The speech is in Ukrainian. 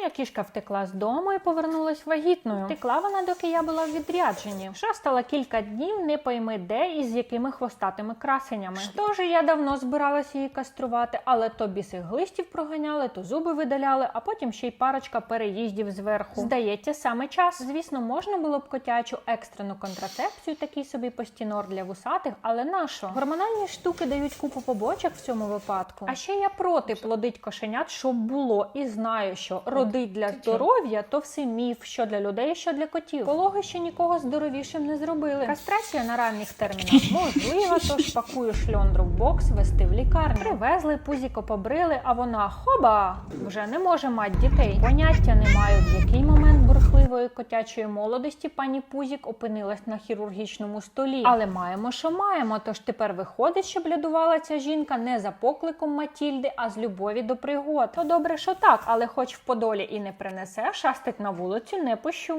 Моя кішка втекла з дому і повернулась вагітною. Втекла вона, доки я була в відрядженні. Шастала кілька днів, не пойми де і з якими хвостатими красенями. Що ж я давно збиралася її каструвати, але то біси глистів проганяли, то зуби видаляли, а потім ще й парочка переїздів зверху. Здається, саме час. Звісно, можна було б котячу екстрену контрацепцію, такий собі постінор для вусатих, але нащо? Гормональні штуки дають купу побочок в цьому випадку. А ще я проти плодить кошенят, щоб було, і знаю, що родить для здоров'я то все міф, що для людей, що для котів. Пологи ще нікого здоровішим не зробили. Кастрація на ранніх термінах можлива, тож пакую шльондру в бокс, вести в лікарню. Привезли, пузіко побрили, а вона хоба вже не може мати дітей. Поняття не мають, в який момент бурхливої котячої молодості пані Пузік опинилась на хірургічному столі. Але маємо, що маємо. Тож тепер виходить, що блядувала ця жінка не за покликом Матільди, а з любові до пригод. То добре, що так, але хоч в Подолі і не принесе, шастить на вулицю не пущу.